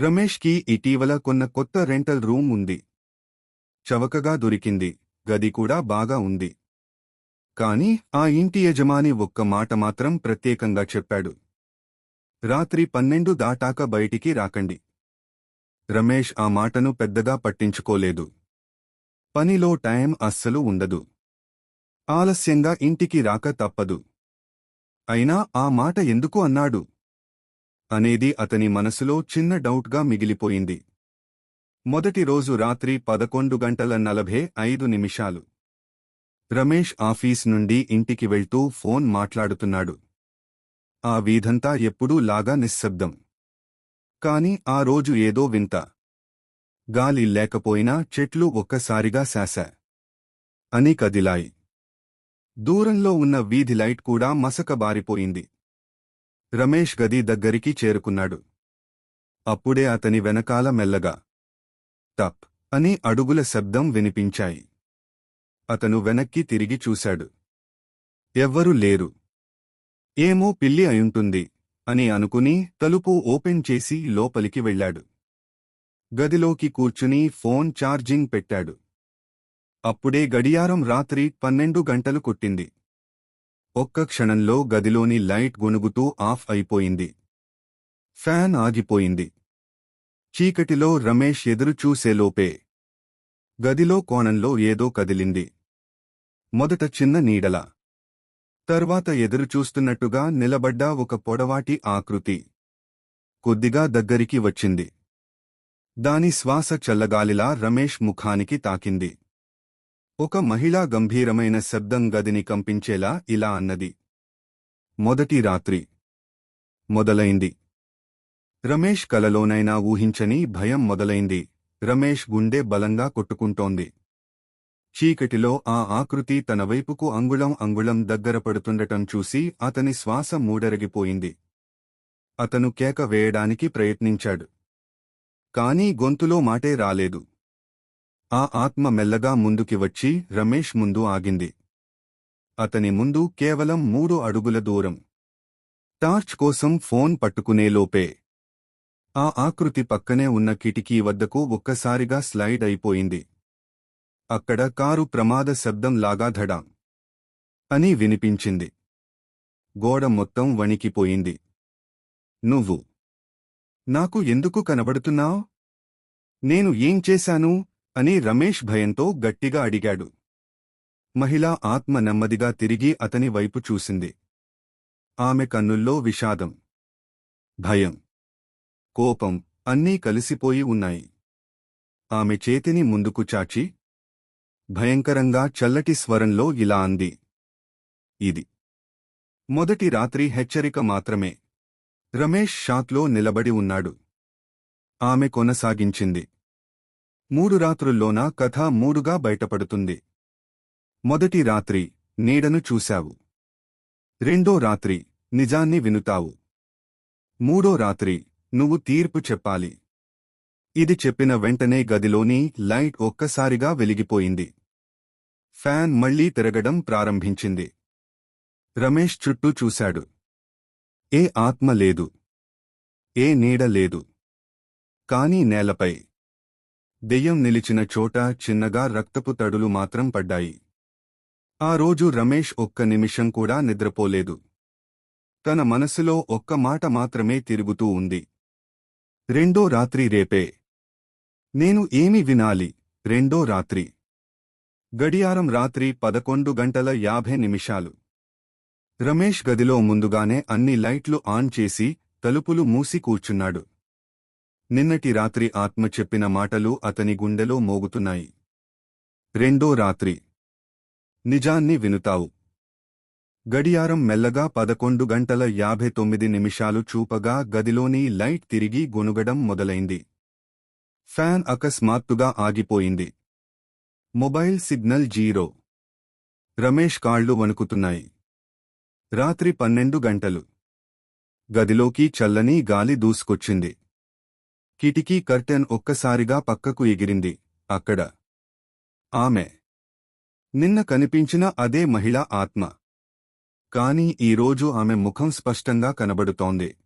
రమేష్కి ఇటీవల కొన్న కొత్త రెంటల్ రూమ్ ఉంది. చవకగా దొరికింది. గది కూడా బాగా ఉంది. కాని ఆ ఇంటి యజమాని ఒక్క మాట మాత్రం ప్రత్యేకంగా చెప్పాడు. రాత్రి పన్నెండు దాటాక బయటికి రాకండి. రమేష్ ఆ మాటను పెద్దగా పట్టించుకోలేదు. పనిలో టైం అస్సలు ఉండదు. ఆలస్యంగా ఇంటికి రాక తప్పదు. అయినా ఆ మాట ఎందుకు అన్నాడు? అనేది అతని మనసులో చిన్న డౌట్గా మిగిలిపోయింది. మొదటి రోజు రాత్రి పదకొండు గంటల నలభై ఐదు నిమిషాలు. రమేష్ ఆఫీస్ నుండి ఇంటికి వెళ్తూ ఫోన్ మాట్లాడుతున్నాడు. ఆ వీధంతా ఎప్పుడూ లాగా నిశ్శబ్దం. కాని ఆ రోజు ఏదో వింత. గాలి లేకపోయినా చెట్లు ఒక్కసారిగా శాస అని కదిలాయి. దూరంలో ఉన్న వీధి లైట్ కూడా మసకబారిపోయింది. రమేష్ గది దగ్గరికి చేరుకున్నాడు. అప్పుడే అతని వెనకాల మెల్లగా టప్ అని అడుగుల శబ్దం వినిపించాయి. అతను వెనక్కి తిరిగి చూశాడు. ఎవ్వరూ లేరు. ఏమో పిల్లి అయుంటుంది అని అనుకుని తలుపు ఓపెన్ చేసి లోపలికి వెళ్ళాడు. గదిలోకి కూర్చుని ఫోన్ ఛార్జింగ్ పెట్టాడు. అప్పుడే గడియారం రాత్రి పన్నెండు గంటలు కొట్టింది. ఒక్క క్షణంలో గదిలోని లైట్ గొనుగుతూ ఆఫ్ అయిపోయింది. ఫ్యాన్ ఆగిపోయింది. చీకటిలో రమేష్ ఎదురు చూసేలోపే గదిలో కోణంలో ఏదో కదిలింది. మొదట చిన్న నీడల. తర్వాత ఎదురు చూస్తున్నట్టుగా నిలబడ్డ ఒక పొడవాటి ఆకృతి. కొద్దిగా దగ్గరికి వచ్చింది. దాని శ్వాస చల్లగాలిలా రమేష్ ముఖానికి తాకింది. ఒక మహిళా గంభీరమైన శబ్దం గదిని కంపించేలా ఇలా అన్నది. మొదటి రాత్రి. మొదలైంది. రమేష్ కలలోనైనా ఊహించని భయం మొదలైంది. రమేష్ గుండె బలంగా కొట్టుకుంటోంది. చీకటిలో ఆ ఆకృతి తన వైపుకు అంగుళం అంగుళం దగ్గర పడుతుండటం చూసి అతని శ్వాస మూడరగిపోయింది. అతను కేక వేయడానికి ప్రయత్నించాడు. కాని గొంతులో మాటే రాలేదు. ఆ ఆత్మ మెల్లగా ముందుకి వచ్చి రమేష్ ముందు ఆగింది. అతని ముందు కేవలం మూడు అడుగుల దూరం. టార్చ్ కోసం ఫోన్ పట్టుకునేలోపే ఆ ఆకృతి పక్కనే ఉన్న కిటికీ వద్దకు ఒక్కసారిగా స్లైడ్ అయిపోయింది. అక్కడ కారు ప్రమాద శబ్దం లాగా ధడా అని వినిపించింది. గోడ మొత్తం వణికిపోయింది. నువ్వు. నాకు ఎందుకు కనబడుతున్నావు? నేను ఏం చేశాను? అని రమేష్ భయంతో గట్టిగా అడిగాడు. మహిళా ఆత్మ నెమ్మదిగా తిరిగి అతని వైపు చూసింది. ఆమె కన్నుల్లో విషాదం. భయం. కోపం అన్నీ కలిసిపోయి ఉన్నాయి. ఆమె చేతిని ముందుకు చాచి భయంకరంగా చల్లటి స్వరంలో ఇలా అంది. ఇది. మొదటి రాత్రి హెచ్చరిక మాత్రమే. రమేష్ షాక్లో నిలబడి ఉన్నాడు. ఆమె కొనసాగించింది. మూడు రాత్రుల్లోనా కథ మూడుగా బయటపడుతుంది. మొదటి రాత్రి నీడను చూశావు. రెండో రాత్రి నిజాన్ని వినుతావు. మూడో రాత్రి నువ్వు తీర్పు చెప్పాలి. ఇది చెప్పిన వెంటనే గదిలోని లైట్ ఒక్కసారిగా వెలిగిపోయింది. ఫ్యాన్ మళ్ళీ తిరగడం ప్రారంభించింది. రమేష్ చుట్టూ చూశాడు. ఏ ఆత్మ లేదు. ఏ నీడ లేదు. కాని నేలపై దెయ్యం నిలిచిన చోట చిన్నగా రక్తపు తడులు మాత్రం పడ్డాయి. ఆ రోజు రమేష్ ఒక్క నిమిషం కూడా నిద్రపోలేదు. తన మనసులో ఒక్క మాట మాత్రమే తిరుగుతూ ఉంది. రెండో రాత్రి రేపే. నేను ఏమి వినాలి? రెండో రాత్రి. గడియారం రాత్రి పదకొండు గంటల యాభై నిమిషాలు. రమేష్ గదిలో ముందుగానే అన్ని లైట్లు ఆన్ చేసి తలుపులు మూసి కూర్చున్నాడు. నిన్నటి రాత్రి ఆత్మ చెప్పిన మాటలు అతని గుండెలో మోగుతున్నాయి. రెండో రాత్రి. నిజాన్ని వినుతావు. గడియారం మెల్లగా పదకొండు గంటల యాభై తొమ్మిది నిమిషాలు చూపగా గదిలోని లైట్ తిరిగి గొనుగడం మొదలైంది. ఫ్యాన్ అకస్మాత్తుగా ఆగిపోయింది. Mobile signal zero. రమేష్ కాళ్ళు వణుకుతున్నాయి. రాత్రి పన్నెండు గంటలు. గదిలోకి చల్లని గాలి దూసుకొచ్చింది. కిటికీ కర్టెన్ ఒక్కసారిగా పక్కకు ఎగిరింది. అక్కడ. ఆమె. నిన్న కనిపించిన అదే మహిళా ఆత్మ. కాని ఈరోజు ఆమె ముఖం స్పష్టంగా కనబడుతోంది.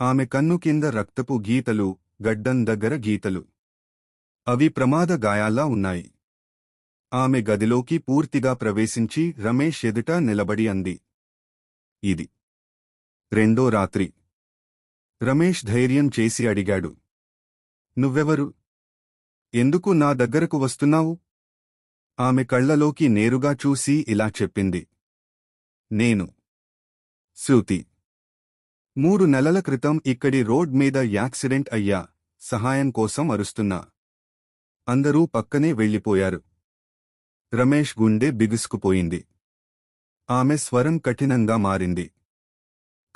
ఆమె కన్ను కింద రక్తపు గీతలు గడ్డం దగ్గర గీతలు. అవి ప్రమాద గాయాల్లా ఉన్నాయి. ఆమె గదిలోకి పూర్తిగా ప్రవేశించి రమేష్ ఎదుట నిలబడి అంది. ఇది. రెండో రాత్రి. రమేష్ ధైర్యం చేసి అడిగాడు. నువ్వెవరు? ఎందుకు నా దగ్గరకు వస్తున్నావు? ఆమె కళ్ళలోకి నేరుగా చూసి ఇలా చెప్పింది. నేను శృతి. మూడు నెలల క్రితం ఇక్కడి రోడ్ మీద యాక్సిడెంట్ అయ్యా సహాయం కోసం అరుస్తున్నా. అందరూ పక్కనే వెళ్ళిపోయారు. రమేష్ గుండె బిగుసుకుపోయింది. ఆమె స్వరం కఠినంగా మారింది.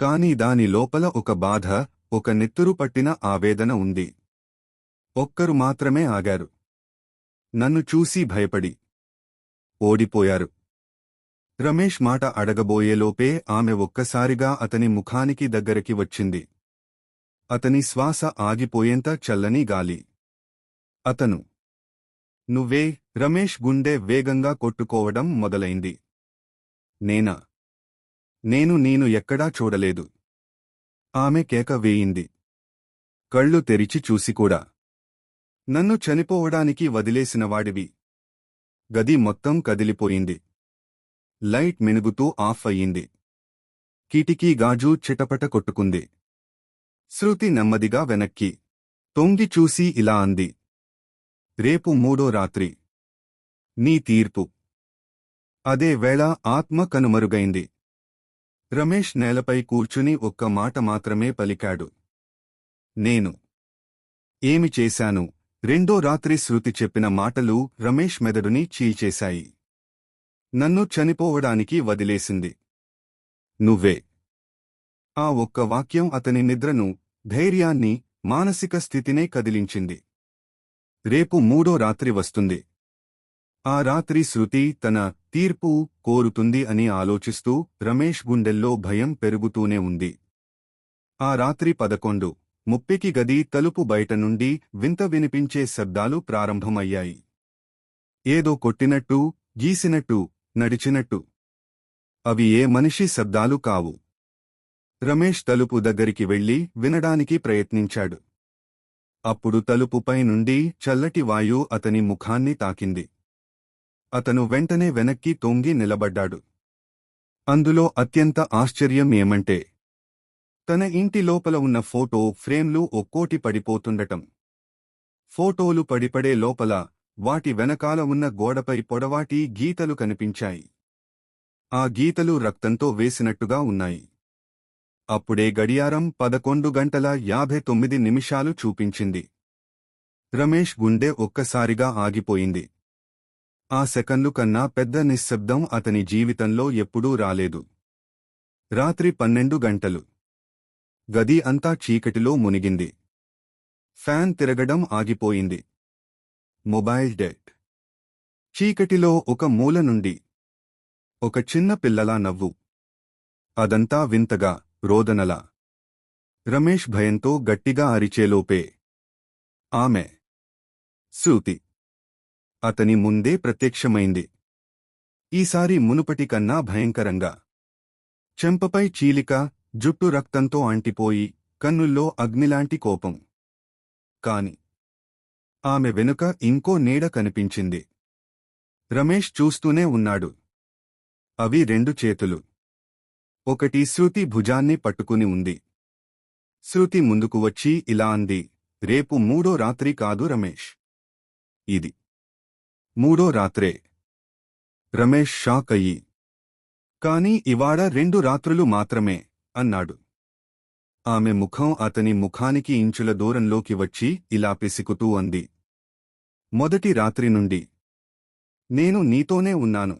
కాని దాని లోపల ఒక బాధ ఒక నెత్తురు పట్టిన ఆవేదన ఉంది. ఒక్కరు మాత్రమే ఆగారు. నన్ను చూసి భయపడి. ఓడిపోయారు. రమేష్ మాట అడగబోయేలోపే ఆమె ఒక్కసారిగా అతని ముఖానికి దగ్గరికి వచ్చింది. అతని శ్వాస ఆగిపోయేంత చల్లని గాలి. అతను నువ్వే రమేష్ గుండె వేగంగా కొట్టుకోవడం మొదలైంది. నేనా? నేను నేను ఎక్కడా చూడలేదు. ఆమె కేక వేయింది. కళ్ళు తెరిచి చూసికూడా నన్ను చనిపోవడానికి వదిలేసినవాడివి గది మొత్తం కదిలిపోయింది. లైట్ మినుగుతూ ఆఫ్ అయ్యింది. కిటికీ గాజు చిటపట కొట్టుకుంది. శృతి నెమ్మదిగా వెనక్కి. తొంగి చూసి ఇలా అంది. రేపు మూడో రాత్రి. నీ తీర్పు. అదే వేళ ఆత్మ కనుమరుగైంది. రమేష్ నేలపై కూర్చుని ఒక్క మాట మాత్రమే పలికాడు. నేను ఏమి చేశాను? రెండో రాత్రి శృతి చెప్పిన మాటలు రమేష్ మెదడుని చీల్చేశాయి. నన్ను చనిపోవడానికి వదిలేసింది. నువ్వే. ఆ ఒక్క వాక్యం అతని నిద్రను ధైర్యాన్ని మానసిక స్థితినే కదిలించింది. రేపు మూడో రాత్రి వస్తుంది. ఆ రాత్రి శృతి తన తీర్పు కోరుతుంది అని ఆలోచిస్తూ రమేష్ గుండెల్లో భయం పెరుగుతూనే ఉంది. ఆ రాత్రి పదకొండు ముప్పికి గది తలుపు బయట నుండి వింత వినిపించే శబ్దాలు ప్రారంభమయ్యాయి. ఏదో కొట్టినట్టు గీసినట్టు నడిచినట్టు. అవి ఏ మనిషి శబ్దాలు కావు. రమేష్ తలుపు దగ్గరికి వెళ్ళి వినడానికి ప్రయత్నించాడు. అప్పుడు తలుపుపై నుండి చల్లటి వాయు అతని ముఖాన్ని తాకింది. అతను వెంటనే వెనక్కి తొంగి నిలబడ్డాడు. అందులో అత్యంత ఆశ్చర్యం ఏమంటే తన ఇంటి లోపల ఉన్న ఫోటో ఫ్రేమ్లు ఒక్కోటి పడిపోతుండటం. ఫోటోలు పడిపడే లోపల వాటి వెనకాల ఉన్న గోడపై పొడవాటి గీతలు కనిపించాయి. ఆ గీతలు రక్తంతో వేసినట్టుగా ఉన్నాయి. అప్పుడే గడియారం పదకొండు గంటల యాభై తొమ్మిది నిమిషాలు చూపించింది. రమేష్ గుండె ఒక్కసారిగా ఆగిపోయింది. ఆ సెకన్లు కన్నా పెద్ద నిశ్శబ్దం అతని జీవితంలో ఎప్పుడూ రాలేదు. రాత్రి పన్నెండు గంటలు. గది అంతా చీకటిలో మునిగింది. ఫ్యాన్ తిరగడం ఆగిపోయింది. మొబైల్ డెట్ చీకటిలో ఒక మూల నుండి. ఒక చిన్న పిల్లలా నవ్వు. అదంతా వింతగా రోదనలా. రమేష్ భయంతో గట్టిగా అరిచేలోపే. ఆమె. శృతి అతని ముందే ప్రత్యక్షమైంది. ఈసారి మునుపటి కన్నా భయంకరంగా. చెంపపై చీలిక జుట్టు రక్తంతో అంటిపోయి కన్నుల్లో అగ్నిలాంటి కోపం. కాని ఆమె వెనుక ఇంకో నీడ కనిపించింది. రమేష్ చూస్తూనే ఉన్నాడు. అవి రెండు చేతులు. ఒకటి శృతి భుజాన్ని పట్టుకుని ఉంది. శృతి ముందుకు వచ్చి ఇలా అంది రేపు మూడో రాత్రి కాదు రమేష్. ఇది మూడో రాత్రే. రమేష్ షాక్ అయ్యి కాని ఇవాడ రెండు రాత్రులు మాత్రమే అన్నాడు. ఆమె ముఖం అతని ముఖానికి ఇంచుల దూరంలోకి వచ్చి ఇలా పిసికుతూ అంది మొదటి రాత్రి నుండి నేను నీతోనే ఉన్నాను.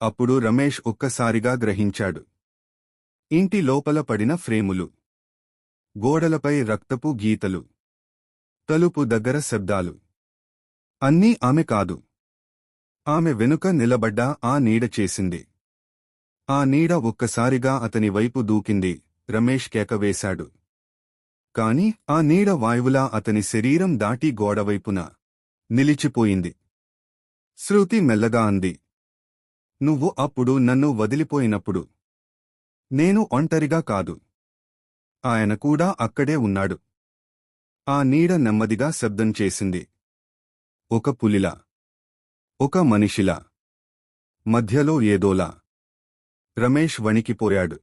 అప్పుడు రమేష్ ఒక్కసారిగా గ్రహించాడు ఇంటి లోపల పడిన ఫ్రేములు గోడలపై రక్తపు గీతలు తలుపు దగ్గర శబ్దాలు అన్నీ ఆమె కాదు. ఆమె వెనుక నిలబడ్డా ఆ నీడ చేసింది. ఆ నీడ ఒక్కసారిగా అతని వైపు దూకింది. రమేష్ కేకవేశాడు కాని ఆ నీడ వాయువులా అతని శరీరం దాటి గోడవైపున నిలిచిపోయింది. శృతి మెల్లగా అంది. నువ్వు అప్పుడు నన్ను వదిలిపోయినప్పుడు. నేను ఒంటరిగా కాదు. ఆయన కూడా అక్కడే ఉన్నాడు. ఆ నీడ నెమ్మదిగా శబ్దం చేసింది. ఒక పులిలా ఒక మనిషిలా మధ్యలో ఏదోలా. రమేష్ వణికిపోయాడు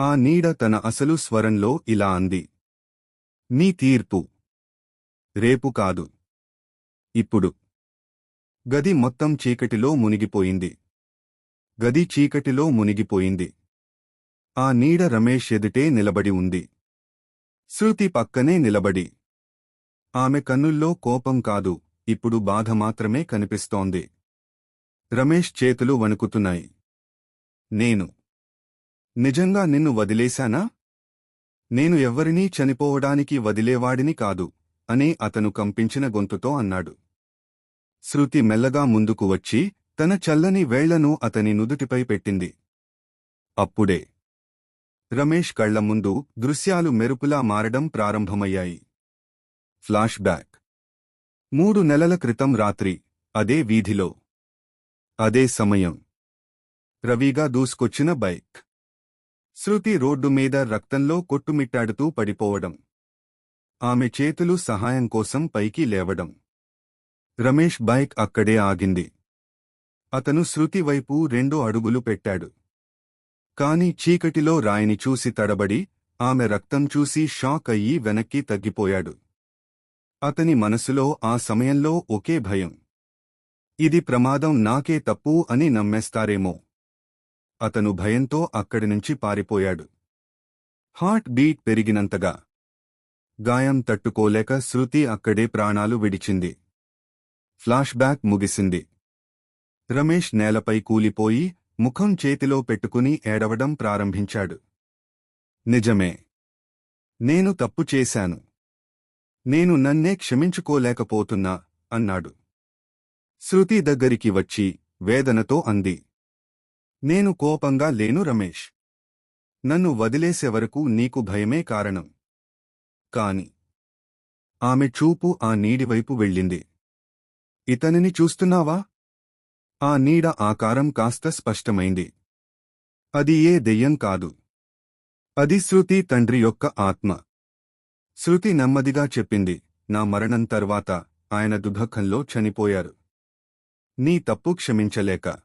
ఆ నీడ తన అసలు స్వరంలో ఇలా అంది. నీ తీర్పు. రేపు కాదు. ఇప్పుడు. గది మొత్తం చీకటిలో మునిగిపోయింది. గది చీకటిలో మునిగిపోయింది. ఆ నీడ రమేష్ ఎదుటే నిలబడి ఉంది. శృతి పక్కనే నిలబడి. ఆమె కన్నుల్లో కోపం కాదు. ఇప్పుడు బాధ మాత్రమే కనిపిస్తోంది. రమేష్ చేతులు వణుకుతున్నాయి. నేను. నిజంగా నిన్ను వదిలేశానా? నేను ఎవ్వరినీ చనిపోవడానికి వదిలేవాడిని కాదు అని అతను కంపించిన గొంతుతో అన్నాడు. శృతి మెల్లగా ముందుకు వచ్చి తన చల్లని వేళ్ళను అతని నుదుటిపై పెట్టింది. అప్పుడే. రమేష్ కళ్ళ ముందు దృశ్యాలు మెరుపులా మారడం ప్రారంభమయ్యాయి. Flash back. మూడు నెలల క్రితం రాత్రి అదే వీధిలో. అదే సమయం. రవిగా దూసుకొచ్చిన బైక్. శృతి రోడ్డు మీద రక్తంలో కొట్టుమిట్టాడుతూ పడిపోవడం. ఆమె చేతులు సహాయం కోసం పైకి లేవడం. రమేష్ బైక్ అక్కడే ఆగింది. అతను శృతి వైపు రెండు అడుగులు పెట్టాడు. కాని చీకటిలో రాయిని చూసి తడబడి ఆమె రక్తం చూసి షాక్ అయ్యి వెనక్కి తగ్గిపోయాడు. అతని మనసులో ఆ సమయంలో ఒకే భయం. ఇది ప్రమాదం నాకే తప్పు అని నమ్మేస్తారేమో. అతను భయంతో అక్కడి నుంచి పారిపోయాడు. హార్ట్ బీట్ పెరిగినంతగా. గాయం తట్టుకోలేక శృతి అక్కడే ప్రాణాలు విడిచింది. ఫ్లాష్ బ్యాక్ ముగిసింది. రమేష్ నేలపై కూలిపోయి ముఖం చేతిలో పెట్టుకుని ఏడవడం ప్రారంభించాడు. నిజమే. నేను తప్పు చేశాను. నేను నన్నే క్షమించుకోలేకపోతున్నా అన్నాడు. శృతి దగ్గరికి వచ్చి వేదనతో అంది. నేను కోపంగా లేను రమేష్. నన్ను వదిలేసే వరకు నీకు భయమే కారణం. కాని ఆమె చూపు ఆ నీడివైపు వెళ్ళింది. ఇతనిని చూస్తున్నావా? ఆ నీడ ఆకారం కాస్త స్పష్టమైంది. అది ఏ దెయ్యం కాదు. అది శృతి తండ్రి యొక్క ఆత్మ. శృతి నెమ్మదిగా చెప్పింది నా మరణం తర్వాత ఆయన దుఃఖంలో చనిపోయారు. నీ తప్పు క్షమించలేక.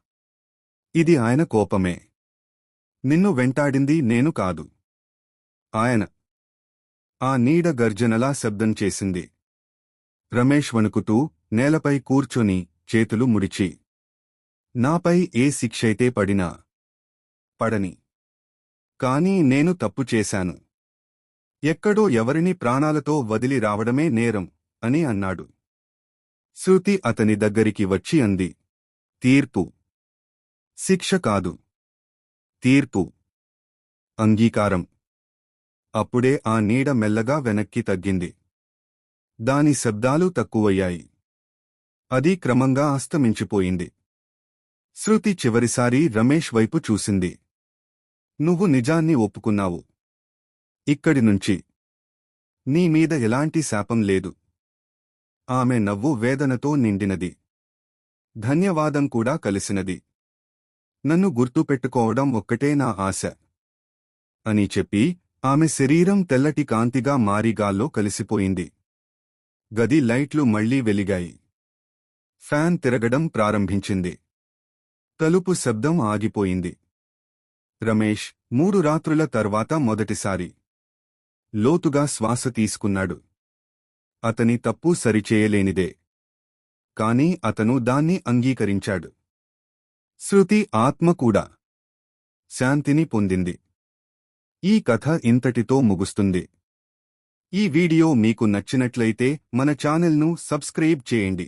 ఇది ఆయన కోపమే. నిన్ను వెంటాడింది నేను కాదు. ఆయన. ఆ నీడ గర్జనలా శబ్దం చేసింది. రమేష్ వణుకుతూ నేలపై కూర్చొని చేతులు ముడిచి నాపై ఏ శిక్షైతే పడినా పడని. కాని నేను తప్పు చేశాను. ఎక్కడో ఎవరిని ప్రాణాలతో వదిలి రావడమే నేరం అని అన్నాడు. శృతి అతని దగ్గరికి వచ్చి అంది తీర్పు. శిక్ష కాదు. తీర్పు. అంగీకారం. అప్పుడే ఆ నీడ మెల్లగా వెనక్కి తగ్గింది. దాని శబ్దాలు తక్కువయ్యాయి. అది క్రమంగా అస్తమించిపోయింది. శృతి చివరిసారి రమేష్ వైపు చూసింది. నువ్వు నిజాన్ని ఒప్పుకున్నావు. ఇక్కడి నుంచి. నీ మీద ఎలాంటి శాపం లేదు. ఆమె నవ్వు వేదనతో నిండినది. ధన్యవాదం కూడా కలిసినది. నన్ను గుర్తుపెట్టుకోవడం ఒక్కటే నా ఆశ. అని చెప్పి ఆమె శరీరం తెల్లటి కాంతిగా మారిగాల్లో కలిసిపోయింది. గది లైట్లు మళ్ళీ వెలిగాయి. ఫ్యాన్ తిరగడం ప్రారంభించింది. తలుపు శబ్దం ఆగిపోయింది. రమేష్ మూడు రాత్రుల తర్వాత మొదటిసారి. లోతుగా శ్వాస తీసుకున్నాడు. అతని తప్పు సరిచేయలేనిదే. కాని అతను దాన్ని అంగీకరించాడు. శృతి ఆత్మ కూడా శాంతిని పొందింది. ఈ కథ ఇంతటితో ముగుస్తుంది. ఈ వీడియో మీకు నచ్చినట్లయితే మన ఛానల్ను సబ్స్క్రైబ్ చేయండి.